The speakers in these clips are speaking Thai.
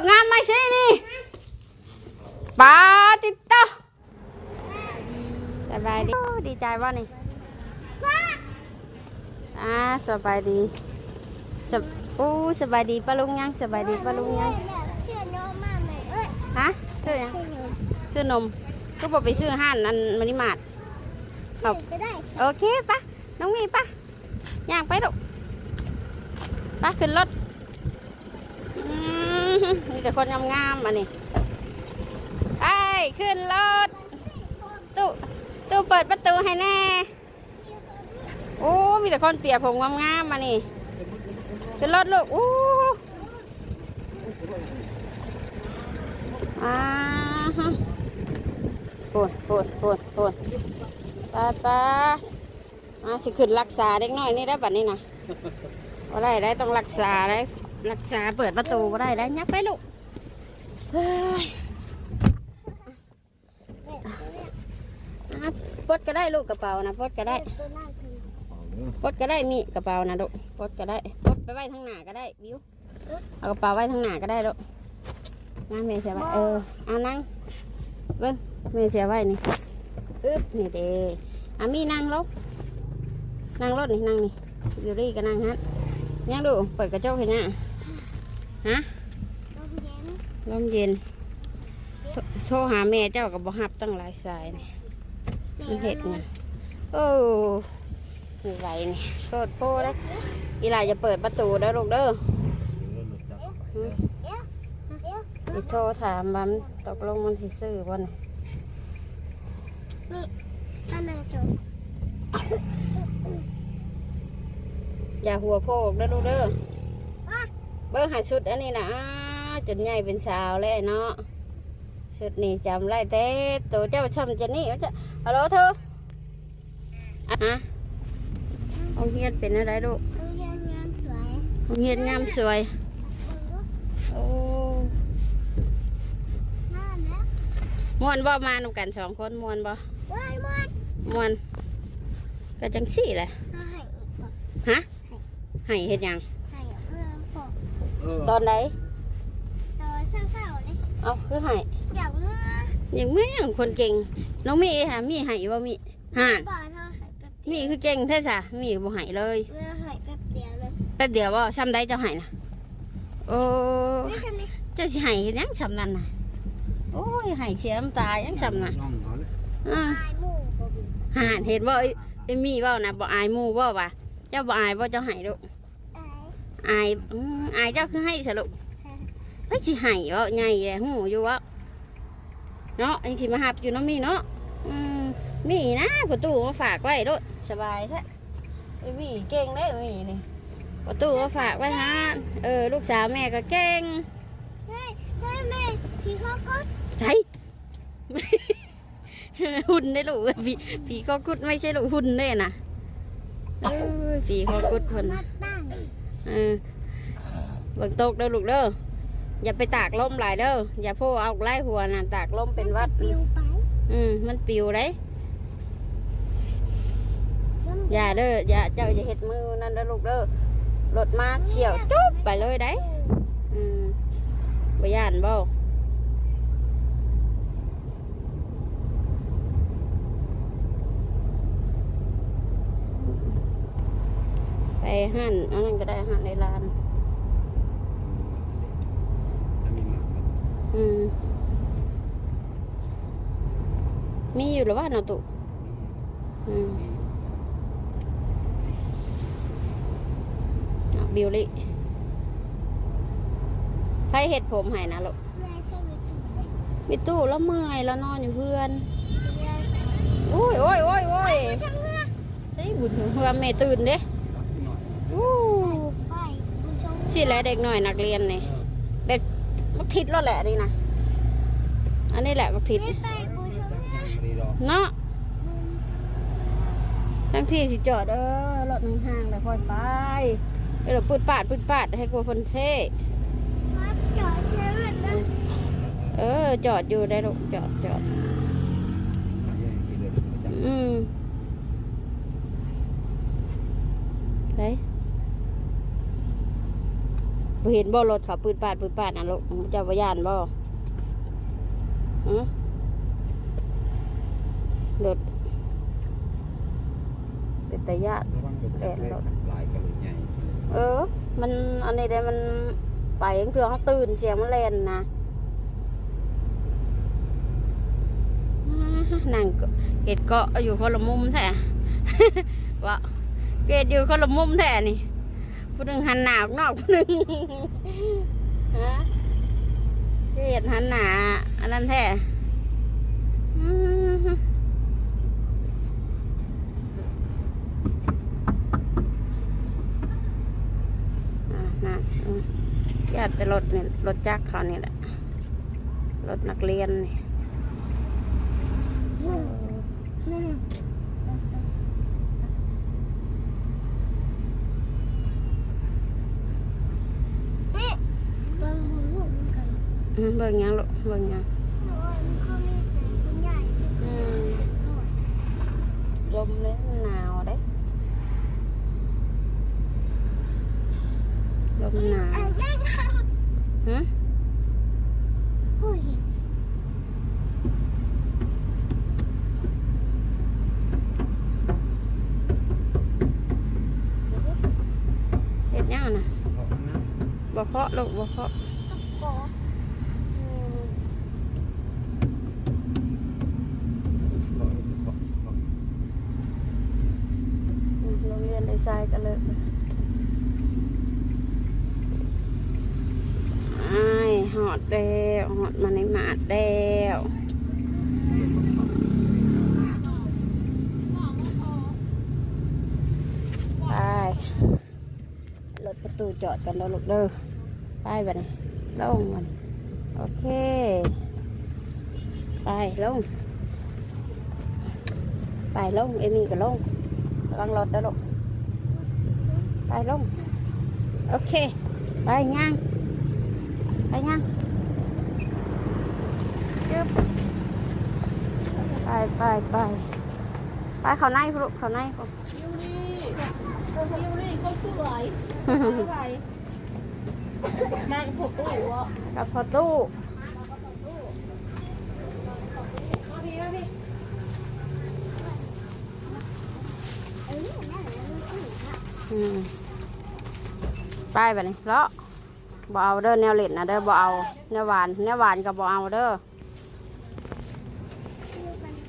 บงามไหมสินี่ปาติต่อสบายดีดีใจว่านี่อ่าสบายดีสบอู้สบายดีป้าลุงยังสบายดีป้าลุงยังเชื่อโยมมากไหมเอ้ยฮะซื้อยังเชื่อโยมซื้อนมก็บอกไปซื้อห้านอันมานิมาดครับโอเคปะน้องมีปะย่างไปลูกปะขึ้นรถ มีแต่คนงามๆมานี่ไปขึ้นรถตู้ตู้เปิดประตูให้แน่ โอ้ มีแต่คนเปียกผมงามๆมานี่ขึ้นรถลูกอู้อ่าฮะปวดปวดปวดปวดไปไปมาสิขึ้นรักษาเด็กน้อยนี่ได้บัดนี้นะว่าได้ได้ต้องรักษาได้รักษาเปิดประตูว่าได้ได้ยับไปลูก ปลดก็ได้ลูกกระเป๋านะปลดก็ได้ตัวน่าคือปลดก็ได้มีกระเป๋านะลูกปลดก็ได้ปลดไปไว้ทางหน้าก็ได้บิวเอากระเป๋าไว้ทางหน้าก็ได้ลูกนั่งเมย์เสียไว้เออเอานั่งเบิ้งเมย์เสียไว้นี่อึ๊บนี่เด้อามีนั่งลงนั่งรถนี่นั่งนี่อยู่ดีก็นั่งฮะยังดูเปิดกระจกเห็นยังฮะลมเย็นลมเย็น โทรหาแม่เจ้ากับบ่ฮับตั้งหลายสายนี่มันเห็ดไงโอ้ไม่ไหวนี่โคตรโป้เลยอีหลาจะเปิดประตูเด้อลูกเด้อเดี๋ยวเดี๋ยวไปโทรถามมันตกลงมันสิซื้อบ่เนี่ยนี่อันนั้นจบอย่าหัวโพกเด้อลูกเด้อเบิ้งหายชุดอันนี้นะ จนใหญ่เป็นสาวแล้วเนาะชุดนี้จำไรแต่ตัวเจ้าช่ำจะนี่เอาจะฮัลโหลเธออะฮะโรงเรียนเป็นอะไรลูกเอาเย็นงานสวยโรงเรียนงามสวยโอ้น่าแล้วมวนบ่มานำกันสองคนมวนบ่ว้ายมดมวนก็จังสี่แหละเอาให้อีกบ่ฮะให้เฮ็ดหยังให้เพื่อนผมตอนไหน ตัวช่างเก่าเลยเอาคือให้อยากเมื่ออย่างเมื่ออย่างคนเก่ง น้องมีหามีให้บ่มีห่านบ่อเธอให้แป๊บมีคือเก่งแท้ซะมีบ่ให้เลยเมื่อให้แป๊บเดียวเลยแป๊บเดียวบ่ซ้ำได้เจ้าให้นะโอ้ไม่ใช่นี่เจ้าสิให้เฮ็ดหยังซ้ำนั่นน่ะโอ้ยให้เสียน้ำตาหยังซ้ำน่ะอ่าตายหมู่บ่มีห่านเห็นบ่ไอ้ไอ้มีเว้านะบ่อายหมู่บ่วะเจ้าบ่อายบ่เจ้าให้ลูกตายอายอืมอายเจ้าคือให้สรุป ไอ้สิให้เว่าใหญ่แหละหูอยู่ว่าเนาะอันสิมาหับอยู่เน้องมีเนาะอืมมีนะประตูมาฝากไว้ด้วยสบายแท้ไอ้มีเก่งได้อมีนี่ประตูมาฝากไว้ฮะเออลูกสาวแม่ก็เก่งเฮ้ยเฮ้ยแม่พี่เขาก็ใช่หุ่นได้ลูกผีผีข้อกุดไม่ใช่ลูกหุ่นเด้น่ะเออผีข้อกุดคนมาตั้งเออเบิ่งตกเด้อลูกเด้อ อย่าไปตากลมหลายเด้ออย่าโพเอาไล่หัวน่ะตากลมเป็นวัด ปิวไปอืมมันปิวได้แล้วมันอย่าเด้ออย่าเจ้าอย่าเฮ็ดมือนั่นเด้อลูกเด้อรถมาเฉียวจุ๊บไปเลยได้อืมบ่ย่านบ่ไปหั่นอันนั้นก็ได้หั่นในร้าน อืม มีอยู่หรือว่าเนาะตุอืมเอาบิวลี่ใครเห็ดผมให้นะลูกแม่ใช่ไหมถูกเลยมีตู้แล้วเมื่อยแล้วนอนอยู่เพื่อนเรียนโอ้ยโอ้ยโอ้ยโอ้ยทำเมื่อเฮ้ยบุญเพื่อนแม่ตื่นเด้อู้ไปคุณชมสิแหละเด็กหน่อยนักเรียนนี่แบบบัก ทิศแล้วแหละนี่นะอันนี้แหละบักทิศไม่ไปคุณชมเนี่ยเนาะทั้งที่สิจอดเออรถห่างๆแล้วค่อยไปเดี๋ยวปืดปาดปืดปาดให้กลัวคนเท่ครับจอดเชื่อมันนะเออ จอดอยู่ได้ลูกจอดจอดอืมไป เห็นบ่รถเขาปืดปาดปืดปาดนะลูกเจ้าบ่ย่านบ่รถเป็นตาญาติระวังเดี๋ยะเล่นหลายกระลุใหญ่เออ มันอันนี้ได้มันไปเพื่อเขาตื่นเสียงมันเล่นนะนั่งเห็ดเกาะอยู่คนละมุมแท้วะเกดอยู่คนละมุมแท้นี่ ผู้หนึ่งหันหนาออกนอกผู้หนึ่งฮะเกดหันหนาอันนั้นแท้อืมอะนญาติแต่รถเนี่ยรถจักรเขานี่แหละรถนักเรียนนี่นี่บางคนพวกมันกัน อืม เบิ่งหยังลูกเบิ่งหยังโอ้ยมันก็มีแต่คนใหญ่อืมลมเลยมันหนาวเด้ลมหนาวอะนั่งทฮะำผู้เห็นเฮ็ดหยังน่ะเพราะมันนะบ่เคาะลูกบ่เคาะ โก อืม เพราะเพราะเพราะ อืมโรงเรียนได้ทรายกันเลยอ้ายหอดแล้วหอดมาในหมาดแล้วไปรถ ประตูจอดกันแล้วลูกเด้อไปบันี้ลงมันโอเค ไปลงไปลงเอมี่ก็ลงระวังรถนะลูกไปลงโอเค ไปย่างไปย่างจึ๊บไปไปไปไปเขาในลูกเขาในลูก ยูรี่โอ้ยยูรี่เขาสวยสวยนางผมตู้อะกับพอตู้มาพี่มาพี่เอ้ยนั่นแหละมันผู้ค่ะอืมไปแบบนี้เลาะบ่เอาเด้อแนวเล็ดนะเด้อบ่เอาแนวหวานแนวหวานก็บ่เอาเด้อเปลี่ยนนี้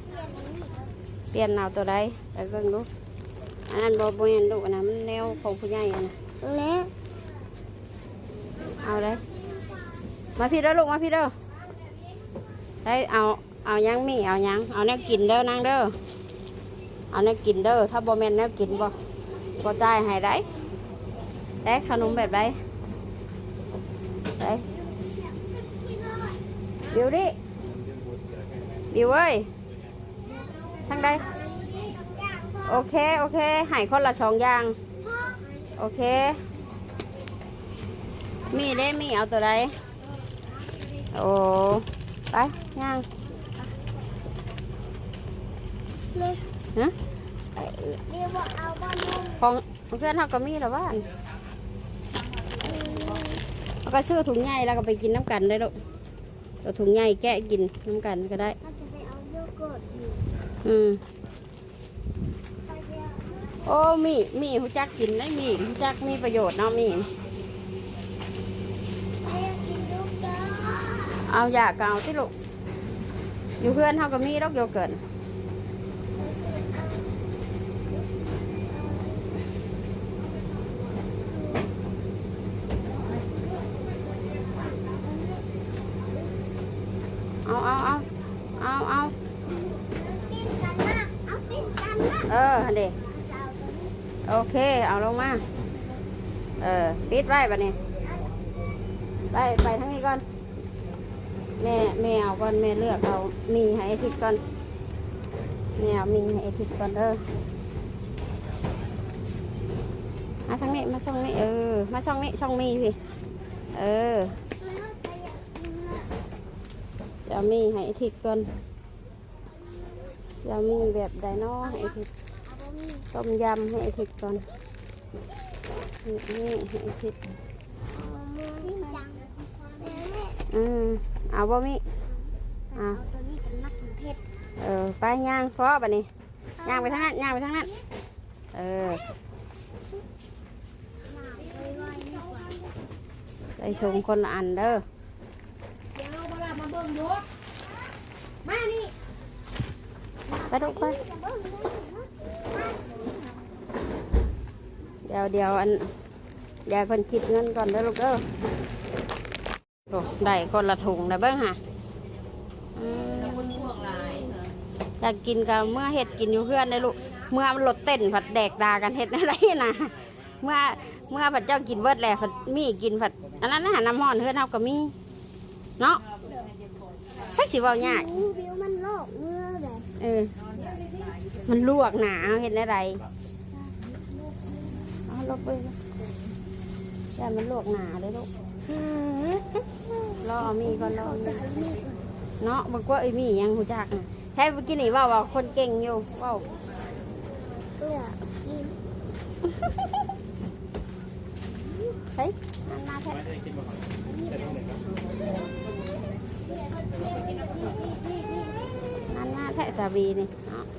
เปลี่ยนเอาตัวใดไปเบิ่งดู อันนั้นบ่บ่เห็นดูอันนะมันแนวของผู้ใหญ่อันนะเละเอาเลยมาพี่เด้อลูกมาพี่เด้อได้เอาเอายังมีเอายังเอาแนวกินเด้อนางเด้อเอาแนวกินเด้อถ้าบ่แม่นแนวกินบ่บ่จ่ายให้ได้ได้ขนมแบบใดได้บิวดิบิวเอ้ยทางใด โอเค โอเคให้คนละสองอย่าง โอเค มีได้มีเอาตัวใดโอ้ไปย่างเลยฮะเดี๋ยวบอกเอาบ้านนมของเพื่อนเขาก็มีแล้วบ้านเขาก็ซื้อถุงใหญ่แล้วก็ไปกินน้ำกันได้ลูกตัวถุงใหญ่แกะกินน้ำกันก็ได้เราจะไปเอาโยเกิร์ตอยู่อืมไปเดี๋ยว โอ้มีมีหูจักกินได้มีหูจักมีประโยชน์เนาะมีไปกินโยเกิร์ตเอาอยากก็เอาที่ลูกอยู่เพื่อนเขาก็มีดอกโยเกิร์ตเอาเอาเอาเอาเอาปิ้นกันนะเอาปิ้นกันนะเออฮันเดจะเอาตัวนี้ โอเค เอาลงมา เออปิดไว้ปะเนี่ยไปไปทั้งนี้ก่อน แม่แม่เอาก่อนแม่เลือกเอามีให้ไอทิศก่อน แม่เอามีให้ไอทิศก่อนเด้อมาทางนี้มาช่องนี้เออ มาช่องนี้ช่องมีพี่ เออจะมีให้ไอทิศก่อนจะมีแบบไดโนให้ไอทิศ ต้มยำให้ไอทิศก่อนนี่นี่ให้ไอทิศเอามะม่วงอืมเอาบ่มีเอาตัวนี้กันนักเพชรเออไปย่างพอบัดนี้ย่างไปทางนั้นย่างไปทางนั้นเออหนาไว้ไว้ดีกว่าไปชมคนละอันเด้อเดี๋ยวเอาเวลามาเบิ่งดูมานี่ไปดูไปจะ เบิ่งดูนะเดี๋ยวเดี๋ยวอันเดี๋ยวเพิ่นคิดเงินก่อนเด้อลูกเด้อโอ้ได้คนละถุงนะเบิ้งค่ะอืมอยากกินกับเมื่อเห็ดกินอยู่เพื่อนได้อลูก เมื่อมันรถเต้นผัดแดกดากันเห็ดอะไรนะเมื่อเมื่อผัดเจ้ากินเบิดแหละผัดมีกินผัดอันนั้นนะน้ำห้อนเพื่อนเฮาก็มีเนาะใช่สิเว้ายากอู้วิวมันโลกเมื่อแบบเออ มันลวกหนาเห็นอะไรเอาลบไปเลยอย่ามันลวกหนาเลยลูกรอเอามีก่อนรอเอามีเนาะบอกว่าไอ้ยมียังหูจักนะแท้เมื่อกี้นี่เว่าว่าคนเก่งอยู่เว่าเพื่อกินเฮ้ยนั่นมาแท้นั่นมาแท้สาบีนี่เนาะไ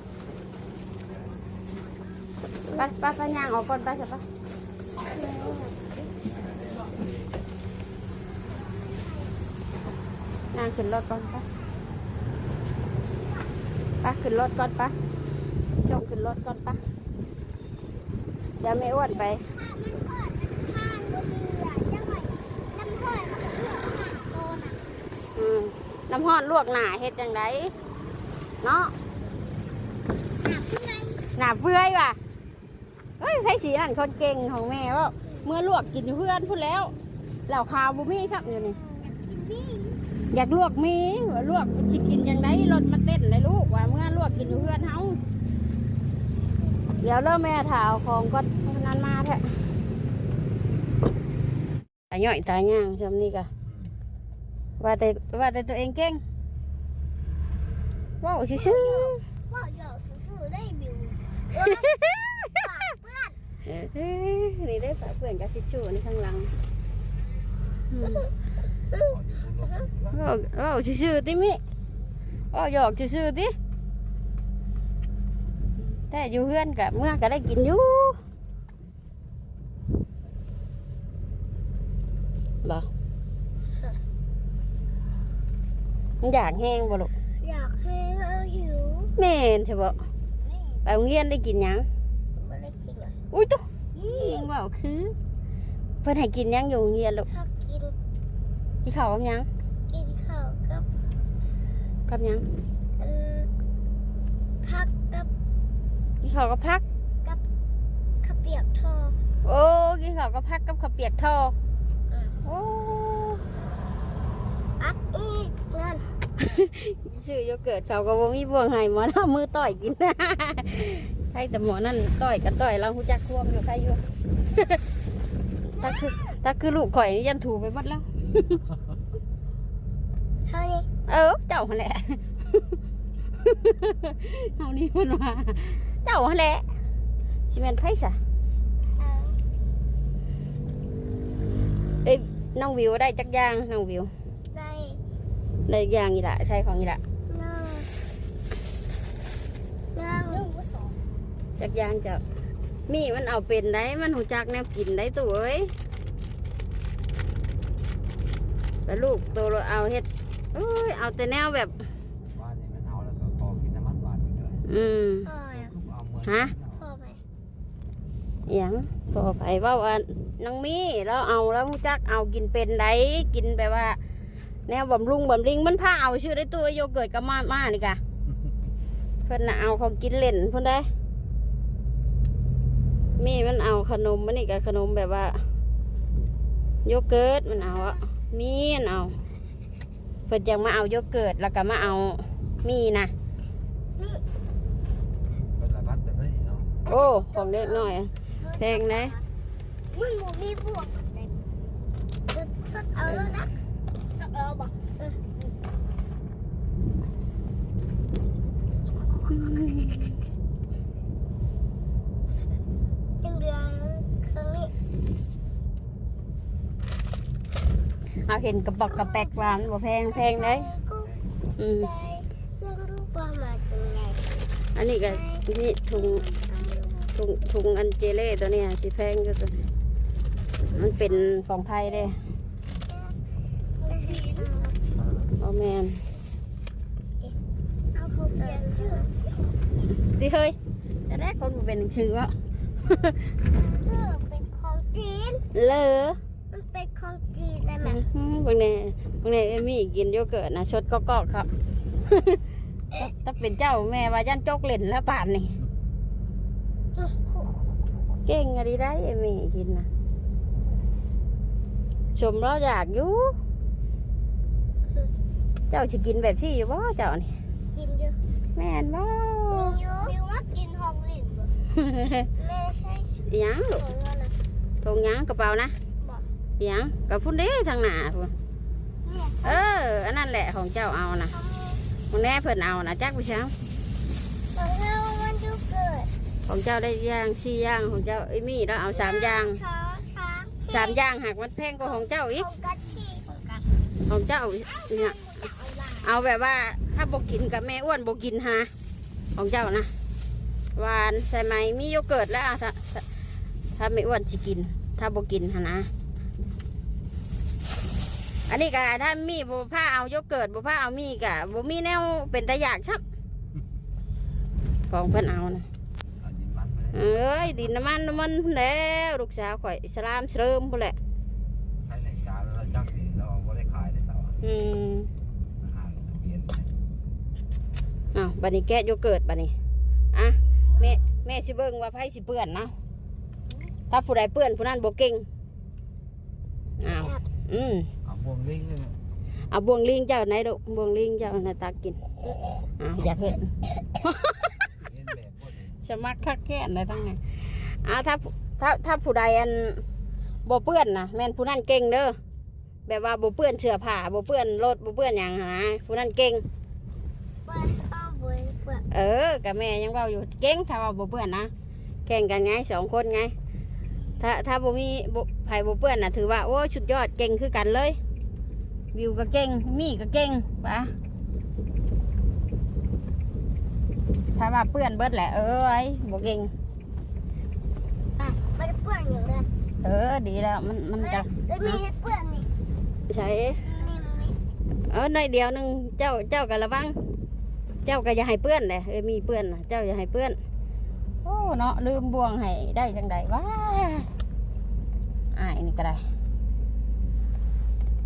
ป้าป้าป้าย่างออกก่อนไปใช่ปะนางขึ้นรถก่อนปะปะขึ้นรถก่อนปะส่งขึ้นรถก่อนปะเดี๋ยวไม่อ้วนไปน้ำทอดมันก็เลือกหาโกนอะอืมน้ำห้อนลวกหนาเฮ็ดจังไดเนาะหนักเพื่อนหนาเฟื่อยว่ะ เฮ้ยใครสีนั่นคนเก่งของแม่ว่าเมื่อลวกกินอยู่เพื่อนพูดแล้วเหล่าขาวบุมี่ชับอยู่นี่กินพี่อยากลวกมีว่าลวกสิกินจังไดรถมาเต้นเลยลูกว่าเมื่อลวกกินอยู่เพื่อนเฮาเดี๋ยวเริ่มแม่ถาเอาของก็นั้นมาแท้ตาย่อยตาย่างทำนี่กะว่าแต่ว่าแต่ตัวเองเก่งว้าวซื่อ ว่าเดี๋ยวสู้ๆได้บิว ๆ ปากเปื้อน เอ้ ยนี่ได้ฝากเพื่อนกับทิชชู่นี่ข้างหลังอืมขออยู่บนรถว้าวว้าวซื่อๆติมิว้าวหยอกซื่อๆติแต่อยู่เพื่อนกับเมื่อก็ได้กินอยู่บ่มันอยากแห้งบ่ลูกอยากให้เราหิวแม่นใช่บ่ไปโรงเรียนได้กินหยังไม่ได้กินอะอุ้ยตุ๊ ยิงว่าคือ เพิ่นให้กินยังอยู่โรงเรียนลูกถ้ากินกินข้าวกับยังกินข้าวกับกับยังเอ่อผักกับกินข้าวกับพักข้าวเปียกทอดโอ้กินข้าวกับพักกับข้าวเปียกทอดโอ้อักอีกนั่นซื้อโยเกิร์ตเขาก็บ่มีบ่วงให้หมอน้ามือต่อยกิน ใครแต่หมอนั่นต่อยกับต่อยเราหูจักควมอยู่ใครอยู่ถ้าคือถ้าคือลูกข่อยนี่ยันถูไปหมดแล้วเท่านี้เออเจ้าหั่นแหละเฮานี่มันว่าเจ้าหั่นแหละสิแม่นไผซะเอาเอ้ยน้องวิวได้จักอย่างน้องวิว ได้ได้อย่างอีหละใช่ของอีหละ หน้าหน้าหนึ่งก็สอง จักอย่างจะมีมันเอาเป็นได้มันหูจักแนวกินได้ตัวเอ้ยแต่ลูกตัวเราเอาเฮ็ดเอ้ยเอาแต่แนวแบบบ้านนี่มันเอาแล้วก็พอกินน้ำมันหวานอีกเลยอืมพ่ออะเอาเหมือนฮะพ่อไปอหย่างพอไปเว่าว่าน้องมีแล้วเอาแล้วหูจักเอากินเป็นได้กินแบบว่า แนวบำรุงบำริงมันพาเอาชื่อได้ตัวโยเกิร์ตกับมาม่านี่กะเพิ่นน่ะเอาเขากินเล่นเพิ่นได้ มีมันเอาขนมมันนี่กับขนมแบบว่า โยเกิร์ตมันเอาอะมีมันเอาเพิ่นจะมาเอาโยเกิร์ตแล้วก็มาเอามีนะก็ระบัดแต่ไม่เนาะโอ้ของเด็กหน่อยแพงนะมันหมูมีบวกกับเต็มจะชดเอาแล้วนะจะเอาบอกเออยัง เรืองครั้งนี้เอาเห็นกระบอกกระแปกหวานบ่แพงแพงเลยกุ๊กอืมใจเครื่องรูปปลาหมาเป็นไงอันนี้ก็นี่ถุงถุงถุงอันเจเล่ตัวเนี้สิแพงก็ตัวนี้มันเป็นของไทยเด้เอาโอแมนเอาเขาเขียนชื่อดิเฮ้ยจะได้คนบ่เป็นหนังสือวะชื่อเป็นของจีนเลอ บางแน่บางแน่เอมี่กินโยเกิร์ตนะชดก็กอกครับ ถ้าเป็นเจ้าแม่ว่ายันจกเล่นแล้วป่านนี่เก่งอะไรได้เอมี่กินนะชมเราอยากอยู่เจ้าจะกินแบบที่อยู่บ่เจ้านี่กินอยู่แม่นบ่มีอยู่มีว่ากินหองลิ่นบ่แม่ใช่อิหยังหลูนูกว่านะตรงหยังกระเป๋านะ บอกอิหยังกับพุ่นเด้ทางหน้าพุ่นเนี่ยเออ อันนั้นแหละของเจ้าเอานะเขามีของแน่เพิ่นเอานะจักไปช้างตอนแรกว่ามันจะเกิด ของเจ้าได้ย่างสี่ย่างของเจ้าเอ้ยมีแล้วเอาสามย่างช้างช้างสามย่างหักมันแพงกว่าของเจ้าอีกของกัดชีของกัดของเจ้าเนี่ยเอาล่ะเอาแบบว่าถ้าบกินกับแม่อ้วนบกินฮะของเจ้านะหวานใส่ไหมมีโยเกิร์ตแล้วอะถ้าถ้าไม่อ้วนจะกิน ถ้าบกินฮะนะ อันนี้ก็ถ้ามีบผ้าเอาโยเกิร์ตบผ้าเอามีกะบมีแนวเป็นตะอยากชับของเพื่อนเอานะเอาดินมันไปเลยเอ้ยดินน้ำมันน้ำมันแล้วลูกสาวข่อยอิสลามเสริมพุ่นแหละใช้ในกาแล้วเราจักดีเราไม่ได้ขายได้เราอะอืมอาหารลงทะเบียนไปอ้าวบัดนี้แกะโยเกิร์ตบัดนี้อะแม่แม่สิเบิ่งว่าไผสิเปื้อนเนาะถ้าผู้ใดเปื้อนผู้นั้นบ่เก่งอ้าวอืมเอา บวงลิงเนี่ยเอาบวงลิงเจ้าไหนดอกบวงลิงเจ้าน่ะตากินอ้าวอยากเห็น เห็นแบบพวกนี้สมัครคักแค่ไหนทั้งนั้นอ้าวถ้าถ้าถ้าผู้ใดอันบ่เปื้อนนะแม่นผู้นั้นเก่งเด้อแบบว่าบ่เปื้อนเสื้อผ้าบ่เปื้อนรถบ่เปื้อนหยังหั้นนะผู้นั้นเก่ง เปิดเอาไว้เปิดเออกับแม่ยังเว้าอยู่เก่งถ้าว่าบ่เปื้อนนะแข่งกันไงสองคนไง ถ้าถ้าบ่มีบ่ไผบ่เปื้อนน่ะถือว่าโอ้ยสุดยอดเก่งคือกันเลย วิวก็เก่งมีก็เก่งปะถ้าว่าเปื้อนเบิดแหละเอ้ยบ่เก่งอะไม่ได้เปื้อนอยู่เลยเออดีแล้วมันมันจะเอ้ยมีให้เปื้อนนี่ใช้นี่มันนี่เออหน่อยเดียวหนึงเจ้าเจ้าก็ระวังเจ้าก็อย่าให้เปื้อนเลยเออมีเปื้อนน่ะเจ้าอย่าให้เปื้อนโอ้เนาะลืมบวงให้ได้จังใดวะอ่ายนี่ก็ได้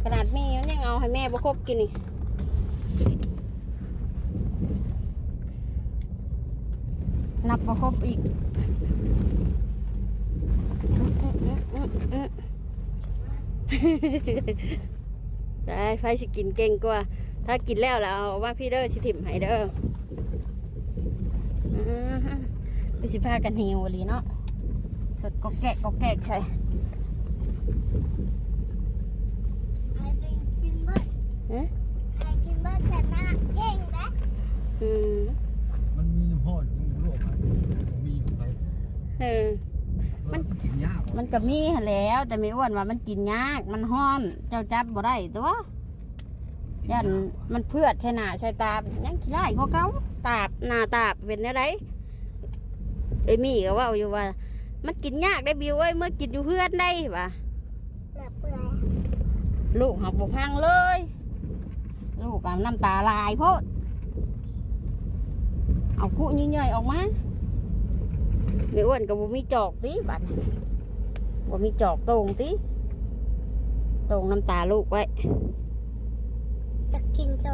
ขนาดมีมันยังเอาให้แม่บ่ครบกินนี่นับบ่ครบอีกได้ไฟสิกินเก่งกว่า ถ้ากินแล้วแล้วเอาว่าพี่เด้อสิถิ่มให้เด้ออือฮึไปสิพากันหิวอีหลีเนาะสดก็แกะก็แกะใช่ ใครไปกินเบิร์ด เอ๊ะ ใครกินเบิร์ดชนะเก่งนะอืมมันมีน้ำห้อนมีโรคอะไรมีอยู่ไปเออ มันกินยากมันก็มีหั้นแหล้ว แต่ไม่อ้วนว่ามันกินยาก มันห้อน เจ้าจับบ่ได้ตัวยันมันเพือดใช่หนาใช่ตายังขี้ไล่กว่าเก่าตาบหน้าตาบเป็นอะไรเอ้ยมีก็เว่าอยู่ว่า มันกินยากได้บิวเอ้ยเมื่อกินอยู่เพื่อนได้ปะหลับเปื่อย ลูกหักบกพังเลย ลูกกับน้ำตาลายโพดเอากุยิ่งใหญ่ออกมาไม่อ้วนกับบ่มีจอกติบัดนี้บ่มีจอกโตรงติโตรงน้ำตาลูกไว้จะกินจ้ะ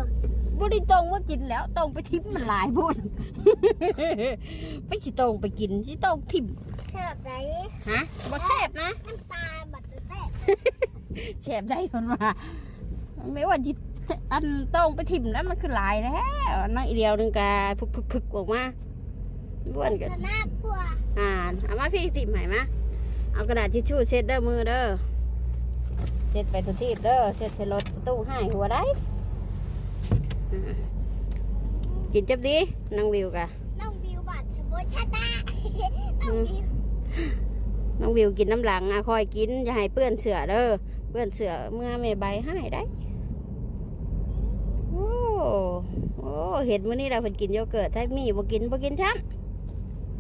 บ่ได้ตรงว่ากินแล้วตรงไปทิมมันหลายพูดไปสิตรงไปกินสิตรงทิมแค่ไหนฮะบ่แซ่บนะน้ำตาบัดแตกแซ่บได้คนว่าไม่ว่าจิ อันตรงไปทิมแล้วมันคือหลายแล้วน้อยเดียวหนึงกาพึกพึกพึกออกมาบ้วนกันชนะกว่าอ่านเอามาพี่ติ่มให้มาเอากระดาษทิชชู่เช็ดเด้อมือเด้อเช็ดไปทุกที่เด้อเช็ดใส่รถตู้ให้หัวได้อ่ากินจับดีนางวิวกะน้องบิวบัดชบชนะน้องบิวน้องวิวกินน้ำหลังอะคอยกินอย่าให้เปื้อนเสือเด้อเปื้อนเสือเมื่อแม่ใบให้ได้ โอ้โอ้เห็นมื้อนี้เราเพิ่นกินโยเกิร์ตถ้ามีบ่กินบ่กินช้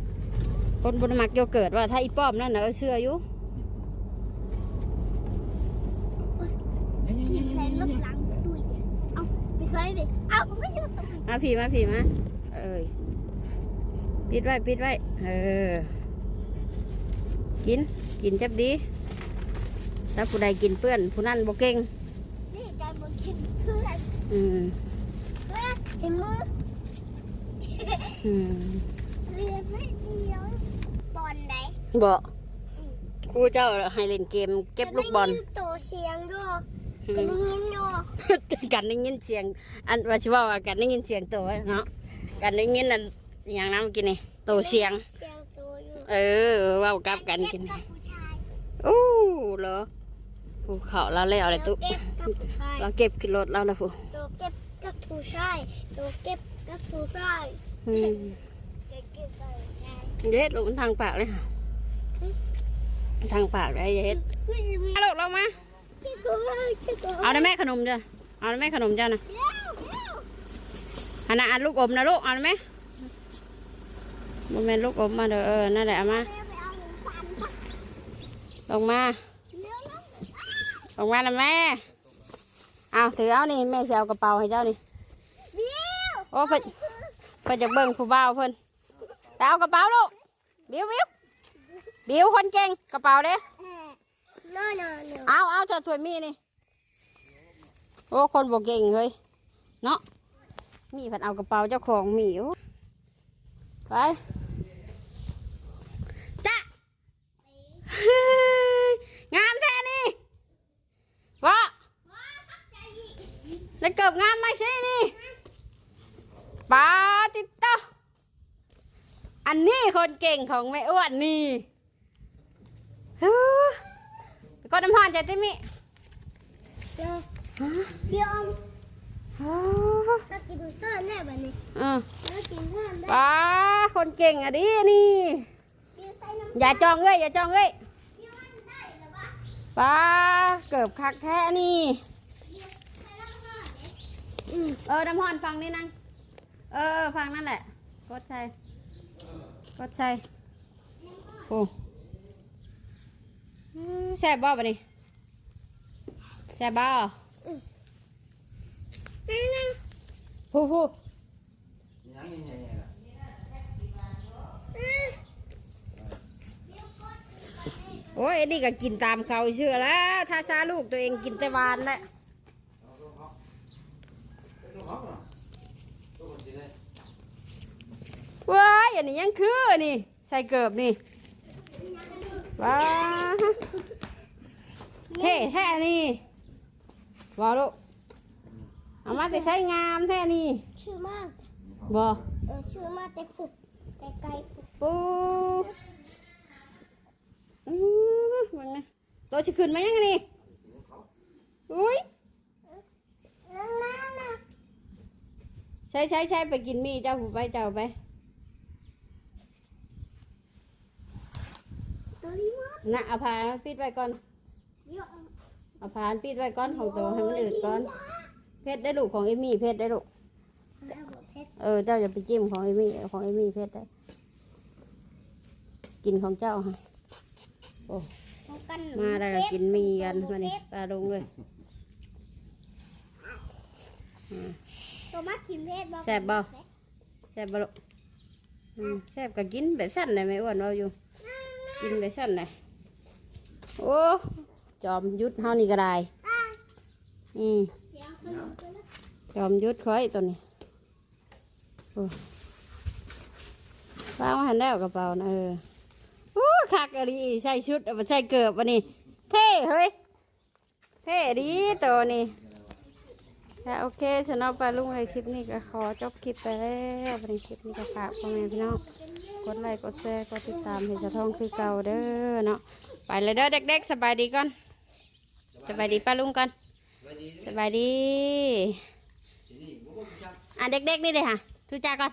ำคนบ่ได้มักโยเกิร์ตว่าถ้าอีป้อมนั่นน่ะเออเชื่ออยู่ใส่รถหลังดุยเอาไปใส่ดิเอาไม่อยู่ตรงนี้มาพี่มาพี่มาเอ้ยปิดไว้ปิดไว้เออกินกินจับดีถ้าผู้ใดกินเปื้อนผู้นั้นบ่เก่งนี่การมากินคืออะไรอืม เห็นมืออืมเรียนไม่เดียวบอลไหนบ่ครูเจ้าให้เล่นเกม เก็บลูกบอลโตเสียงด้วยกันได้ยินด้วยกันได้ยินเสียง อันว่าชิว่าว่ากันได้ยินเสียงตัวเนาะกันได้ยินอันอย่างนั้นเมื่อกี้นี่ตัวเสียงเสียงโตอยู่เออเว่ากลับกันกินเก็บกับผู้ชายอู้เหรอภูเขาเราแล้วอะไรตุ๊เก็บกับผู้ชายเราเก็บขึ้นรถเราแล้วฟูโตเก็บ กับผู้ชายโตเก็บกับผู้ชายอืมเก็บกับผู้ชายเย็ดลงทางปากเลยค่ะทางปากได้เย็ดเฮ้ยมีเอาลูกลงมาชิคกี้พายชิคกี้พายเอาได้แม่ขนมจ้ะเอาได้แม่ขนมจ้ะนะเร็วเร็วอันนั้นอันลูกอมนะลูกเอาได้ไหมมันเป็นลูกอมมาเด้อเออนั่นแหละเอามาเร็วไปเอาหนึ่งพันค่ะลงมาเร็วเร็วลงมาแล้วแม่ เอาถือเอานี่แม่สิเอากระเป๋าให้เจ้านี่เร็ว โอ้เพิ่นเพิ่นจะเบิ่งผู้บ่าวเพิ่นไปเอากระเป๋าลูกบิวบิวบิวคนเก่งกระเป๋าเด้เออเอาเอาเธอถวยมีนี่โอ้คนบอกเก่งเลยเนาะมีเพันเอากระเป๋าเจ้าของมีโอ้ไปจ้ะงามแท้นี่วะแล้วเกิบงามไหมสินี่ ปาติดต่ออันนี้คนเก่งของแม่อ้วนนี่เฮ้ยไปกดน้ำพรใจติมิเร็วพี่อมโอ้ถ้ากินข้าวแน่แบบนี้อืมถ้ากินข้าวได้ป้าคนเก่งอะดินี่พี่ใส่น้ำอย่าจองเอ้ยอย่าจองเอ้ยพี่วันได้หรือเปล่าป้าเกือบคักแท้นี่พี่ใส่น้ำข้าวเด็กอืมเออน้ำพรฟังนี่นัง เออเออฟังนั่นแหละกดใช่กดใช่โอ้อืมแซ่บบ่ปะนี่แซ่บบ่นั่งนั่งผู้ผู้ยังยังยังยังโอ้ยอันนี่ก็กินตามเขาเชื่อแล้ว ถ้าซาลูกตัวเองกินแต่หวานแหละ ว้ายอันนี้ยังคือนี่ ใส่เกือบนี่ว้าเท่แท้นี่ว้าวลูกเอามาแต่ใช้งามแท้นี่ชื่อมากบอเออชื่อมากแต่ปุบแต่ไกลปุบปูอือมันนะตัวจะขึ้นมายังไงนี่อุ้ยนั่งนั่งนั่งใช้ใช้ใช้ไปกินมีเจ้าหูไปเจ้าไป ตัวนี้มากนะเอาผ้าปิดไว้ก่อน เยอะเอาผ้าปิดไว้ก่อนของตัวให้มันอืดก่อน เพชรได้ลูกของเอมี่เพชรได้ลูก แล้วก็เพชรเออเจ้าอย่าไปจิ้มของเอมี่ของเอมี่เพชรได้ กินของเจ้าฮะของกันมาได้ก็กินมีกันมานี่ปลาลงเลยตัวมัดกินเพชรแซ่บบ่แซ่บบ่ลูกอืมแซ่บก็กินแบบสั้นเลยไม่อ้วนเราอยู่ กินแบบสั้นเลยโอ้จอมยุดเฮานี่ก็ได้อืมจอมยุดคอยตัวนี้วางไว้หันแล้วกระเป๋านะเออโอ้คักอะไรใส่ชุดเอาไปใส่เกือบวันนี้เท่เฮ้ยเท่ดีตัวนี้แต่โอเคสำหรับปลาลุงในคลิปนี้ก็ขอจบคลิปไปแล้วในคลิปนี้ก็ฝากพ่อแม่พี่น้อง กดไลค์กดแชร์กดติดตามให้สะท้องคือเก่าเด้อเนาะไปเลยเด้อเด็ก ๆ สบายดีก่อนสบายดีป้าลุงก่อนสบายดีอะเด็กๆนี่เลยค่ะทุจ้าก่อน